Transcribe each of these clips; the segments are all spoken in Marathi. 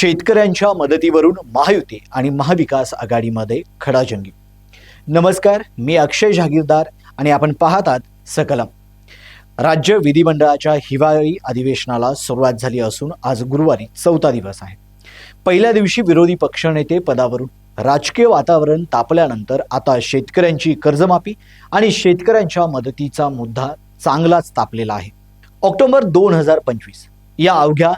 शेतकऱ्यांच्या मदतीवरून महायुती आणि महाविकास आघाडीमध्ये खडाजंगी. नमस्कार मी अक्षय जहागीरदार आणि आपण पाहतात सकलम. राज्य विधिमंडळाच्या हिवाळी अधिवेशनाला सुरुवात झाली असून आज गुरुवारी चौथा दिवस आहे. पहिल्या दिवशी विरोधी पक्षनेते पदावरून राजकीय वातावरण तापल्यानंतर आता शेतकऱ्यांची कर्जमाफी आणि शेतकऱ्यांच्या मदतीचा मुद्दा चांगलाच तापलेला आहे. ऑक्टोबर दोन हजार पंचवीस या अवघ्या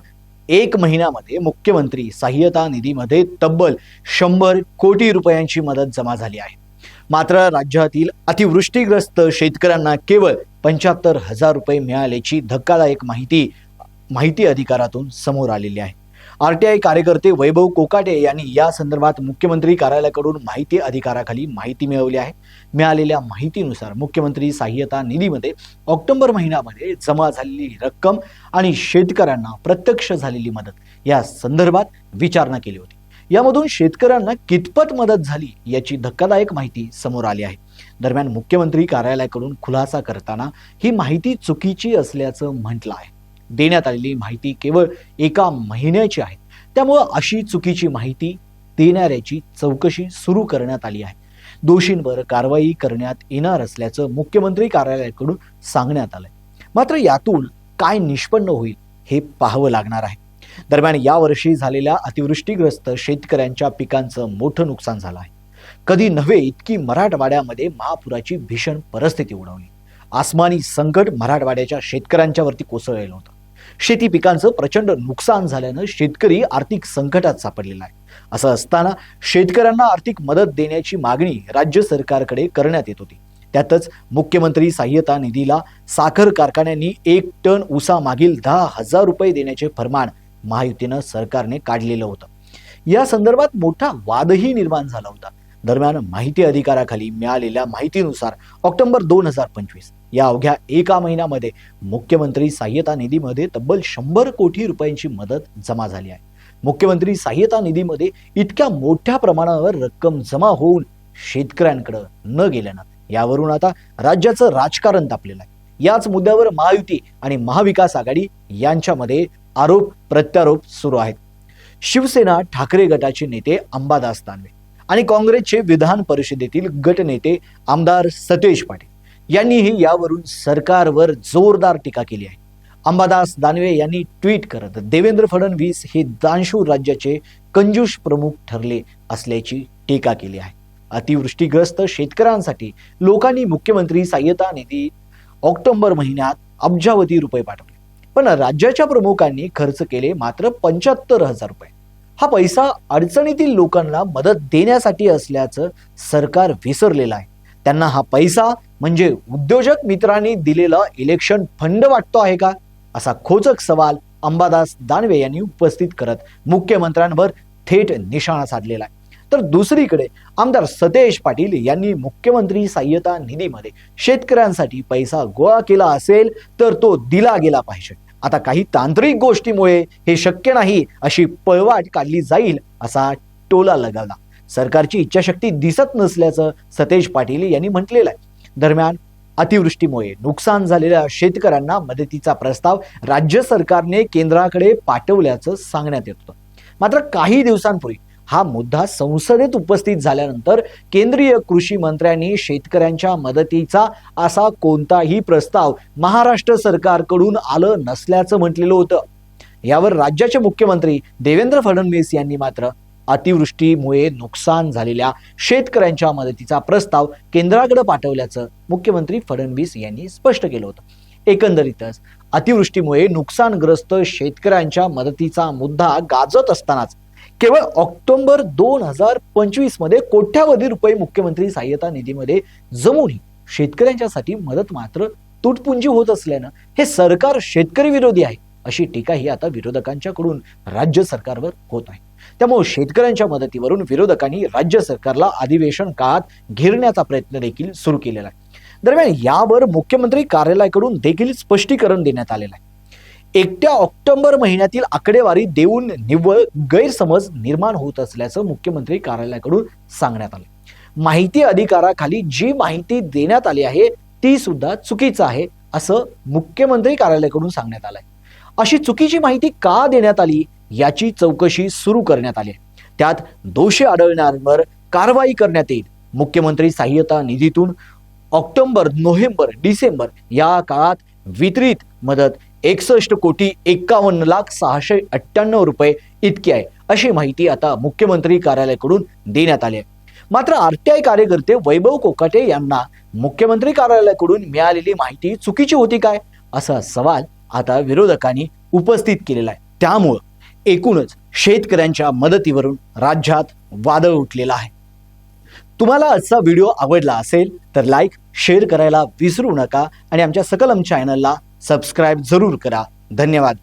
एक महिन्यामध्ये मुख्यमंत्री सहाय्यता निधीमध्ये तब्बल शंभर कोटी रुपयांची मदत जमा झाली आहे. मात्र राज्यातील अतिवृष्टीग्रस्त शेतकऱ्यांना केवळ पंच्याहत्तर हजार रुपये मिळाल्याची धक्कादायक माहिती माहिती अधिकारातून समोर आलेली आहे. आरटीआय कार्यकर्ते वैभव कोकाटे यांनी या संदर्भात मुख्यमंत्री कार्यालयाकडून माहिती अधिकाराखाली माहिती मिळवली आहे. मिळालेल्या माहितीनुसार मुख्यमंत्री सहाय्यता निधीमध्ये ऑक्टोबर महिन्यामध्ये जमा झालेली रक्कम आणि शेतकऱ्यांना प्रत्यक्ष झालेली मदत या संदर्भात विचारणा केली होती. यामधून शेतकऱ्यांना कितपत मदत झाली याची धक्कादायक माहिती समोर आली आहे. दरम्यान मुख्यमंत्री कार्यालयाकडून खुलासा करताना ही माहिती चुकीची असल्याचं म्हटलं आहे. देण्यात आलेली माहिती केवळ एका महिन्याची आहे. त्यामुळं अशी चुकीची माहिती देणाऱ्याची चौकशी सुरू करण्यात आली आहे. दोषींवर कारवाई करण्यात येणार असल्याचं मुख्यमंत्री कार्यालयाकडून सांगण्यात आलंय. मात्र यातून काय निष्पन्न होईल हे पाहावं लागणार आहे. दरम्यान यावर्षी झालेल्या अतिवृष्टीग्रस्त शेतकऱ्यांच्या पिकांचं मोठं नुकसान झालं आहे. कधी नव्हे इतकी मराठवाड्यामध्ये महापुराची भीषण परिस्थिती उडवली. आसमानी संकट मराठवाड्याच्या शेतकऱ्यांच्यावरती कोसळलेलं होतं. शेती पिकांचं प्रचंड नुकसान झाल्यानं शेतकरी आर्थिक संकटात सापडलेला आहे. असं असताना शेतकऱ्यांना आर्थिक मदत देण्याची मागणी राज्य सरकारकडे करण्यात येत होती. त्यातच मुख्यमंत्री सहाय्यता निधीला साखर कारखान्यांनी एक टन ऊसामागील दहा हजार रुपये देण्याचे फरमान महायुतीनं सरकारने काढलेलं होतं. या संदर्भात मोठा वादही निर्माण झाला होता. दरम्यान माहिती अधिकाराखाली मिळालेल्या माहितीनुसार ऑक्टोबर दोन हजार पंचवीस या अवघ्या एका महिन्यामध्ये मुख्यमंत्री सहाय्यता निधीमध्ये तब्बल शंभर कोटी रुपयांची मदत जमा झाली आहे. मुख्यमंत्री सहाय्यता निधीमध्ये इतक्या मोठ्या प्रमाणावर रक्कम जमा होऊन शेतकऱ्यांकडे न गेल्यानं यावरून आता राज्याचं राजकारण तापलेलं आहे. याच मुद्द्यावर महायुती आणि महाविकास आघाडी यांच्यामध्ये आरोप प्रत्यारोप सुरू आहेत. शिवसेना ठाकरे गटाचे नेते अंबादास दानवे आणि काँग्रेसचे विधान परिषदेतील गटनेते आमदार सतेज पाटील. यांनीही यावरून सरकारवर जोरदार टीका केली आहे. अंबादास दानवे यांनी ट्विट करत देवेंद्र फडणवीस हे दानशूर राज्याचे कंजूष प्रमुख ठरले असल्याची टीका केली आहे. अतिवृष्टीग्रस्त शेतकऱ्यांसाठी लोकांनी मुख्यमंत्री सहाय्यता निधी ऑक्टोबर महिन्यात अब्जावधी रुपये पाठवले. पण राज्याच्या प्रमुखांनी खर्च केले मात्र पंच्याहत्तर हजार रुपये. हा पैसा अडचणीतील लोकांना मदत देण्यासाठी असल्याचं सरकार विसरलेलं आहे. त्यांना हा पैसा म्हणजे उद्योजक मित्रांनी दिलेलं इलेक्शन फंड वाटतो आहे का? असा खोचक सवाल अंबादास दानवे यांनी उपस्थित करत मुख्यमंत्र्यांवर थेट निशाणा साधलेला आहे. तर दुसरीकडे आमदार सतेज पाटील यांनी मुख्यमंत्री सहाय्यता निधीमध्ये शेतकऱ्यांसाठी पैसा गोळा केला असेल तर तो दिला गेला पाहिजे. आता काही तांत्रिक गोष्टीमुळे हे शक्य नाही अशी पळवाट काढली जाईल असा टोला लगावला. सरकारची इच्छाशक्ती दिसत नसल्याचं सतेज पाटील यांनी म्हटलेलं आहे. दरम्यान अतिवृष्टीमुळे नुकसान झालेल्या शेतकऱ्यांना मदतीचा प्रस्ताव राज्य सरकारने केंद्राकडे पाठवल्याचं सांगण्यात येत होतं. मात्र काही दिवसांपूर्वी हा मुद्दा संसदेत उपस्थित झाल्यानंतर केंद्रीय कृषी मंत्र्यांनी शेतकऱ्यांच्या मदतीचा असा कोणताही प्रस्ताव महाराष्ट्र सरकारकडून आलं नसल्याचं म्हटलेलं होतं. यावर राज्याचे मुख्यमंत्री देवेंद्र फडणवीस यांनी मात्र अतिवृष्टीमुळे नुकसान झालेल्या शेतकऱ्यांच्या मदतीचा प्रस्ताव केंद्राकडे पाठवल्याचं मुख्यमंत्री फडणवीस यांनी स्पष्ट केलं होतं. एकंदरीतच अतिवृष्टीमुळे नुकसानग्रस्त शेतकऱ्यांच्या मदतीचा मुद्दा गाजत असतानाच केवळ ऑक्टोबर दोन हजार पंचवीसमध्ये कोट्यावधी रुपये मुख्यमंत्री सहाय्यता निधीमध्ये जमूनही शेतकऱ्यांच्यासाठी मदत मात्र तुटपुंजी होत असल्यानं हे सरकार शेतकरी विरोधी आहे अशी टीका ही आता विरोधकांच्याकडून राज्य सरकारवर होत आहे. त्यामुळे शेतकऱ्यांच्या मदतीवरून विरोधकांनी राज्य सरकारला अधिवेशन काळात घेरण्याचा प्रयत्न देखील सुरू केलेला आहे. दरम्यान यावर मुख्यमंत्री कार्यालयाकडून देखील स्पष्टीकरण देण्यात आलेलं आहे. एकट्या ऑक्टोबर महिन्यातील आकडेवारी देऊन निव्वळ गैरसमज निर्माण होत असल्याचं मुख्यमंत्री कार्यालयाकडून सांगण्यात आलं. माहिती अधिकाराखाली जी माहिती देण्यात आली आहे ती सुद्धा चुकीचं आहे असं मुख्यमंत्री कार्यालयाकडून सांगण्यात आलंय. अशी चुकीची माहिती का देण्यात आली? याची चौकशी सुरू करण्यात आली. आहे. त्यात दोषी आढळणाऱ्यांवर कारवाई करण्यात येईल. मुख्यमंत्री सहाय्यता निधीतून ऑक्टोबर नोव्हेंबर डिसेंबर या काळात वितरित मदत एकसष्ट कोटी एक्कावन्न लाख सहाशे अठ्ठ्याण्णव रुपये इतकी आहे अशी माहिती आता मुख्यमंत्री कार्यालयाकडून देण्यात आली आहे. मात्र आरटीआय कार्यकर्ते वैभव कोकाटे यांना मुख्यमंत्री कार्यालयाकडून मिळालेली माहिती चुकीची होती काय? असा सवाल आता विरोधकांनी उपस्थित केलेला आहे. त्यामुळं एकूणच शेतकऱ्यांच्या मदतीवरून राज्यात वादळ उठलेलं आहे. तुम्हाला आजचा व्हिडिओ आवडला असेल तर लाईक शेअर करायला विसरू नका आणि आमच्या सकलम चॅनलला सबस्क्राईब जरूर करा. धन्यवाद.